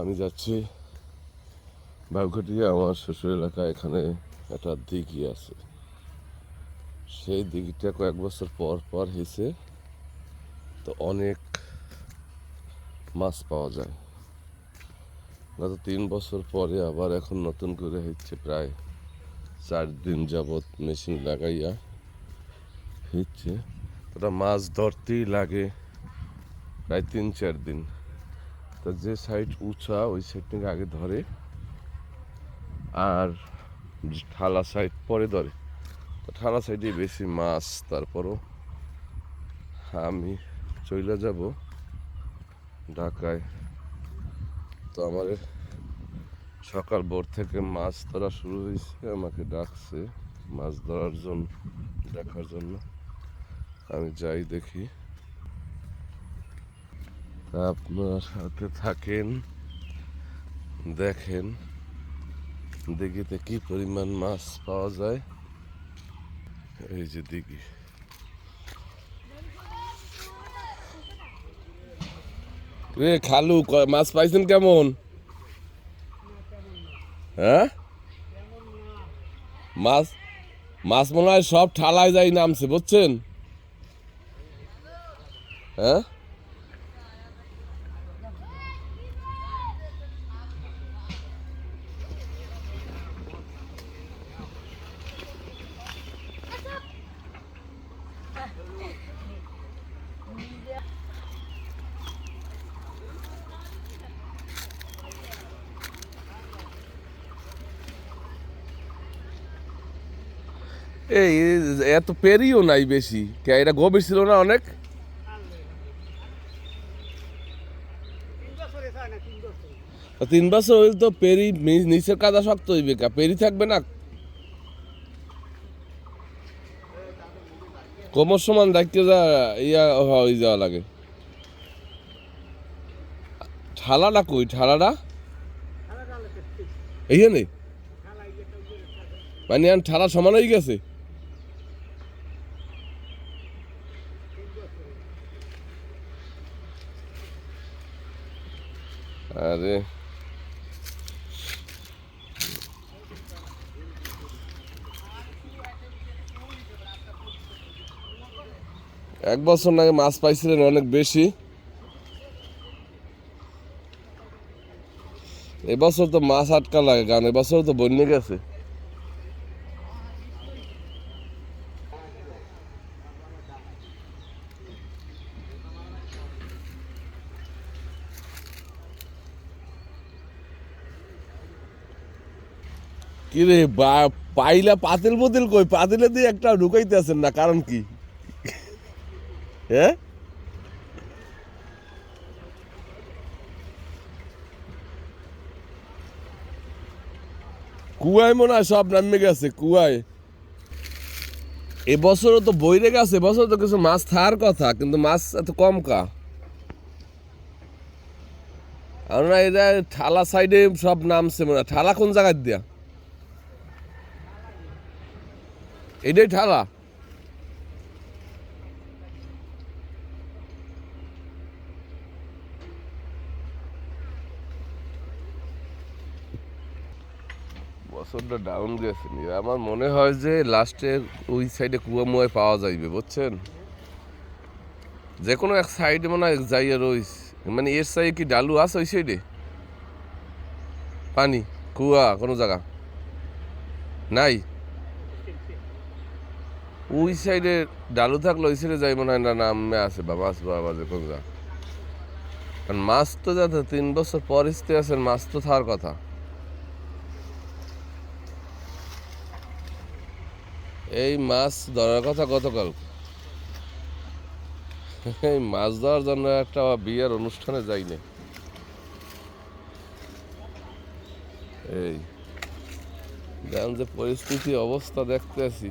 আমি যাচ্ছি বাঘটিয়া, আমার শ্বশুর এলাকায়। এখানে একটা দিঘি আছে। সেই দিঘিটা কয়েক বছর পর পর হয়েছে। তো অনেক মাছ পাওয়া যায়। গত তিন বছর পরে আবার এখন নতুন করে হচ্ছে প্রায় চার দিন যাবৎ মেশিন লাগাইয়া হচ্ছে ওটা মাছ ধরতেই লাগে প্রায় তিন চার দিন। তো যে সাইড উঁচা, ওই সাইড থেকে আগে ধরে। আর ঠালা সাইড পরে ধরে। তো ঠালা সাইডে বেশি মাছ, তারপরও আমি চলে যাব ঢাকায়। তো আমার সকাল ভোর থেকে মাছ ধরা শুরু হয়েছে, আমাকে ডাকছে মাছ ধরার জন্য, দেখার জন্য। আমি যাই দেখি। আপনার সাথে থাকেন, দেখেন দিঘিতে কি পরিমাণ মাছ পাওয়া যায়। এই যে দিঘি রে খালু মাছ পাইছেন কেমন? হ্যাঁ? মাছ মাছ মনে হয় সব ঠালায় যাই নামছে, বুঝছেন? হ্যাঁ? এই, এত পেরিও নাই বেশি। এটা গভীর ছিল না অনেক? তিন বছর হইলে তো পেরি নিচের কাদা শক্ত হইবে পেরি থাকবে না? কোমর সমান দেখতে যা ইয়া হয়ে যাওয়া লাগে। ঠালাটা কই? ঠালাটা? এইখানে? মানে এখন ঠালা সমান হয়ে গেছে? আরে। এক বছর আগে মাছ পাইছিলেন অনেক বেশি। এবছর তো মাছ আটকা লাগে, কারণ এবছর তো বন্যে গেছে। কিরে পাইলা পাতিল পুতিল কই? পাতিলে দিয়ে একটা ঢুকাইতে আছেন না, কারণ কি? হ্যাঁ? কুয়ায় মনে হয় সব নামে গেছে, কুয়ায়। এবছরও তো বইরে গেছে এবছর তো কিছু মাছ থাকার কথা, কিন্তু মাছ এত কম কা। না এটা ঠালা সাইডে সব নামছে মনে ঠালা কোন জায়গায় দিয়া? এটাই ঠালা। বছরটা ডাউন গেছে। আমার মনে হয় যে লাস্টে ওই সাইডে কুয়া মুয়ায় পাওয়া যাইবে, বুঝছেন? যে কোনো এক সাইডে মনে হয় যাইয়ে রইস। মানে এর সাইডে কি ডালু আছে ওই সাইডে পানি? কুয়া, কোনো জায়গা? নাই? ওই সাইডে ডালু থাকলে ওই সাইডে যাই মনে হয় না নামে আছে বা মাছ বাবা যে কোন জায়গা। কারণ মাছ তো যাতে তিন বছর পর আসতে আছেন মাছ তো থাকার কথা। এই মাছ ধরার কথা গতকাল। এই মাছ ধরার জন্য একটা বিয়ের অনুষ্ঠানে যাইনি। এই, দেখেন যে পরিস্থিতি, অবস্থা দেখতে আছি।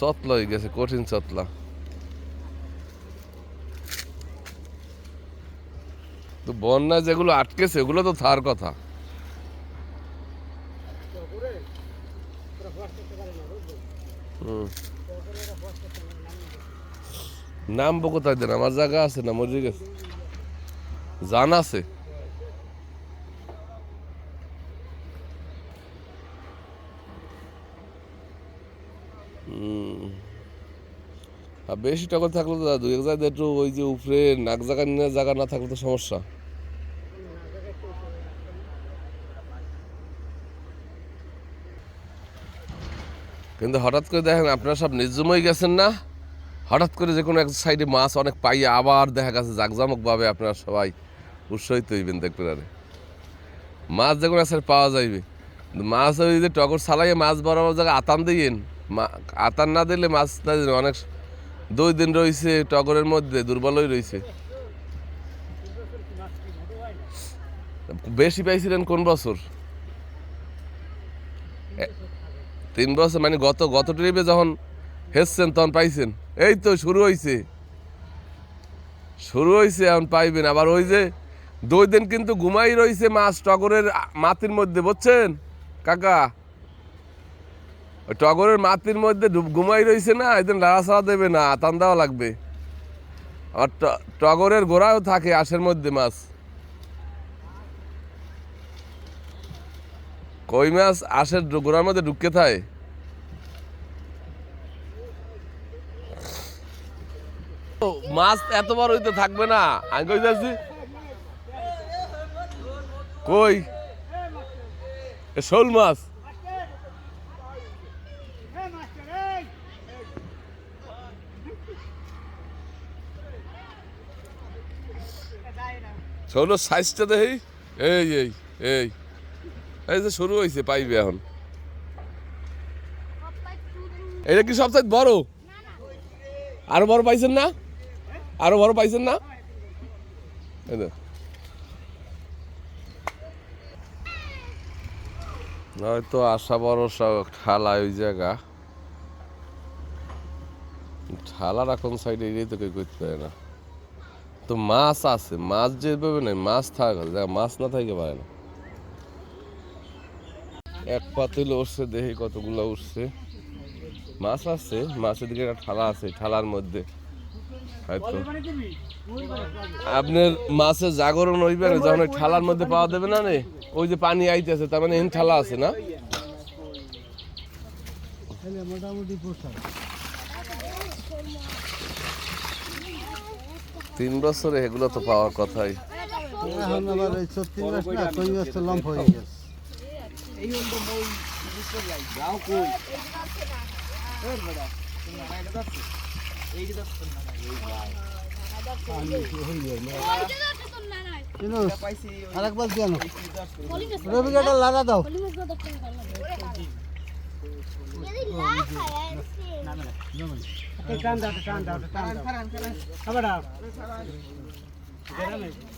চতলা হয়ে গেছে, কঠিন চতলা। তো বন্যা যেগুলো আটকেছে, ওগুলো তো থার কথা। নামবো কোথায় দেন? আমার জায়গা আছে না মজে গেছে। জান আছে। আর বেশি টাকা থাকলে তো দুই এক জায়গায় একটু ওই যে উপরে নাক জায়গা নিয়ে জায়গা না থাকলে তো সমস্যা। কিন্তু হঠাৎ করে দেখেন আপনারা সব নির্জমই গেছেন না? হঠাৎ করে যে কোনো এক সাইডে মাছ অনেক পাই আবার দেখা গেছে জাকজমকভাবে আপনারা সবাই উৎসাহিত হইবেন দেখবেন আরে। মাছ যে কোনো পাওয়া যাইবে। মাছ ওই যে টগর সালাইয়ে মাছ বরাবর জায়গায় আতান দিয়েন। আতান না দিলে মাছ না অনেক দুই দিন রয়েছে টগরের মধ্যে, দুর্বলই রয়েছে বেশি পাইছিলেন কোন বছর? তিন বছর মানে গত গত ট্রিপে যখন হেসছেন, তখন পাইছেন। এই তো শুরু হয়েছে শুরু হয়েছে এখন পাইবেন। আবার ওই যে দুই দিন কিন্তু ঘুমাই রয়েছে মাছ টগরের মাতির মধ্যে, বুঝছেন? কাকা, ওই টগরের মাতির মধ্যে ঘুমাই রয়েছে না একদিন লাড়াছাড়া দেবে না আতান দেওয়া লাগবে আর টগরের গোড়াও থাকে আশের মধ্যে মাছ। কই মাছ ডু- গোড়ার মধ্যে ঢুকে থাকে মাছ এত বড় হইতে থাকবে না। আমি যাচ্ছি? কই? শোল মাছ। শোল সাইজটা দেখি। এই এই এই। এই যে শুরু হয়েছে পাইবে এখন। এটা কি সবচেয়ে বড়? আরও বড় পাইছেন না? আরও বড় পাইছেন না। নয়তো আশা ভরসা, ঠালা ওই জায়গা। ঠালার এখন সাইডে, এটাই তো কেউ করতে পারে না। তো মাছ আছে, মাছ যেভাবে নাই মাছ থাকে মাছ না থাকে পারে না। এক পাতিল উঠছে দেখি কতগুলো উঠছে মাছ আছে, মাছের দিকে একটা ঠালা আছে ঠালার মধ্যে। হয়তো। আপনার মাছের জাগরণ হইবে না, যখন ওই ঠালার মধ্যে পাওয়া দেবে না রে, ওই যে পানি আইতেছে, তার মানে এখানে ঠালা আছে না? তিন বছরে এগুলো তো পাওয়ার কথাই। এই ছত্রিশ না তো লম্প হয়ে গেছে। কিন্তু আরেকবার দিয়ে আনো। রবি কাটা লাগা দাও। বেটা এই মাছ দেখলে আজকাল কথা মানে বই উঠে কই মাছ নেটের মধ্যে আর